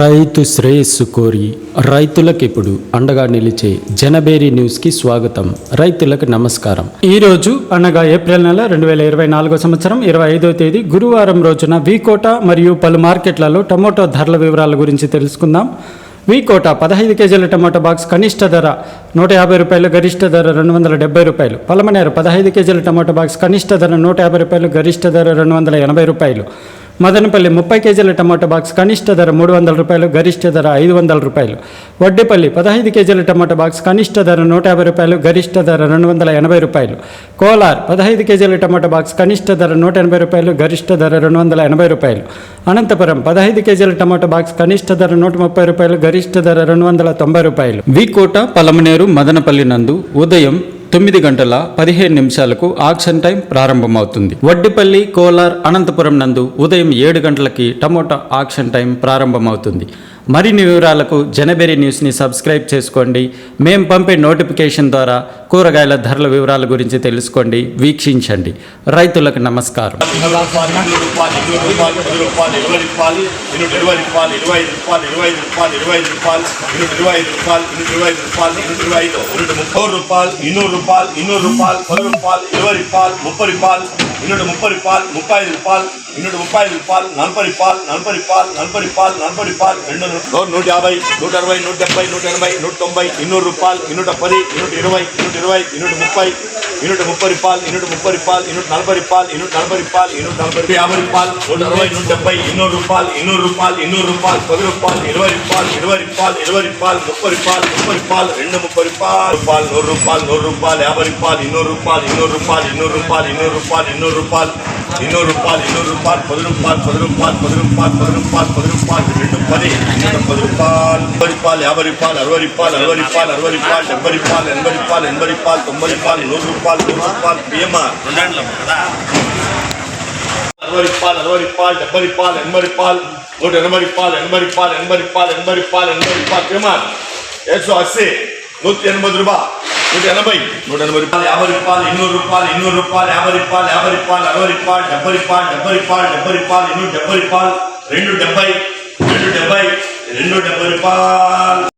రైతు శ్రేయస్సు కోరి రైతులకు ఇప్పుడు అండగా నిలిచే జనబేరి న్యూస్కి స్వాగతం. రైతులకు నమస్కారం. ఈరోజు అనగా ఏప్రిల్ నెల రెండు వేల ఇరవై నాలుగో సంవత్సరం ఇరవై ఐదో తేదీ గురువారం రోజున వీకోట మరియు పలు మార్కెట్లలో టమోటో ధరల వివరాల గురించి తెలుసుకుందాం. వీకోట పదహైదు కేజీల టమాటో బాక్స్ కనిష్ట ధర నూట యాభై రూపాయలు గరిష్ట ధర రెండు వందల డెబ్బై రూపాయలు. పలమనేరు పదహైదు కేజీల టమోటా బాక్స్ కనిష్ట ధర నూట యాభై రూపాయలు గరిష్ట ధర రెండు వందల ఎనభై రూపాయలు. మదనపల్లి ముప్పై కేజీల టమాటో బాక్స్ కనిష్ట ధర మూడు వందల రూపాయలు గరిష్ట ధర ఐదు వందల రూపాయలు. వడ్డేపల్లి పదహైదు కేజీల టమాటో బాక్స్ కనిష్ట ధర నూట యాభై రూపాయలు గరిష్ట ధర రెండు వందల ఎనభై రూపాయలు. కోలార్ పదహైదు కేజీల టమాటో బాక్స్ కనిష్ట ధర నూట ఎనభై రూపాయలు గరిష్ట ధర రెండు వందల ఎనభై రూపాయలు. అనంతపురం పదహైదు కేజీల టమాటో బాక్స్ కనిష్ట ధర నూట ముప్పై రూపాయలు గరిష్ట ధర రెండు వందల తొంభై రూపాయలు. వికోట పలమనేరు మదనపల్లి నందు ఉదయం తొమ్మిది గంటల పదిహేను నిమిషాలకు ఆక్షన్ టైం ప్రారంభమవుతుంది. వడ్డిపల్లి కోలార్ అనంతపురం నందు ఉదయం ఏడు గంటలకి టమోటా ఆక్షన్ టైం ప్రారంభమవుతుంది. మరిన్ని వివరాలకు జనబెరి న్యూస్ని సబ్స్క్రైబ్ చేసుకోండి. మేము పంపే నోటిఫికేషన్ ద్వారా కూరగాయల ధరల వివరాల గురించి తెలుసుకోండి వీక్షించండి రైతులకు నమస్కారం ముప్పై రూపాయలు ఇన్నూరు రూపాయలు ఇన్నూరు రూపాయలు పది రూపాయలు ఇరవై రూపాయలు ముప్పై రూపాయలు ఇన్నూరు ముప్పై రూపాయలు ముప్పై ఐదు రూపాయలు ఇన్నూరు ముప్పై ఐదు రూపాయలు నలభై రూపాయలు నలభై రూపాయలు నలభై రూపాయలు నలభై రూపాయలు రెండు నూ- నూట యాభై నూట అరవై నూట డెబ్బై నూట ఎనభై నూట తొంభై ఇన్నూరు రూపాయలు ఇన్నూట పది ఇన్నూట ఇరవై ఇన్నూట ఇరవై ఇన్నూట ముప్పై ఇన్నూట ముప్పై రూపాయలు ఇన్నూట ముప్పై రూపాయలు ఇన్నూట నలభై రూపాయలు ఇన్నూట నలభై రూపాయలు ఇన్నూట నలభై రూపాయలు యాభై రూపాయలు నూట అరవై నూట డెబ్బై ఇన్నూరు రూపాయలు ఇన్నూరు రూపాయలు ఇన్నూరు రూపాయలు పది రూపాయలు ఇరవై రూపాయలు ఇరవై రూపాయలు ఇరవై రూపాయలు ముప్పై రూపాయలు ముప్పై రూపాయలు రెండు ముప్పై రూపాయలు రూపాయలు నూరు రూపాయలు నూరు రూపాయలు యాభై రూపాయలు ఇన్నూరు రూపాయలు ఇన్నూరు రూపాయలు ఇన్నూరు రూపాయలు ఇన్నూరు రూపాయలు ఇన్నూరు இன்னொரு பால் இன்னொரு பால் இன்னொரு பால் பதினொன்பால் பதினொன்பால் பதினொன்பால் பதினொன்பால் பதினொன்பால் ரெண்டு பதி இன்னொரு பதினொன்பால் பதிப்பால் யாபரிப்பால் அறுவரிப்பால் அறுவரிப்பால் அறுவரிப்பால் எண்பரிப்பால் எண்பரிப்பால் எண்பரிப்பால் தொம்பரிப்பால் நூறுபால் நூறுபால் பிரியமா அறுவரிப்பால் அறுவரிப்பால் டெப்பரிப்பால் எண்பரிப்பால் நூற்று எண்பரிப்பால் எண்பரிப்பால் எண்பரிப்பால் எண்பரிப்பால் எண்பரிப்பால் பிரியமா ஏசோ அசி நூற்றி எண்பது ரூபாய் నూట ఎనభై. నూట ఎనభై రూపాయలు యాభై రూపాయలు ఎన్నూరు రూపాయలు ఎన్నూరు రూపాయలు యాభై రూపాయలు యాభై రూపాయలు అరవై రూపాయలు డెబ్బై రూపాయలు డెబ్బై రూపాయలు డెబ్బై రూపాయలు ఎన్నూరు డెబ్బై రూపాయలు రెండు డెబ్బై రెండు డెబ్బై రెండు డెబ్బై రూపాయలు.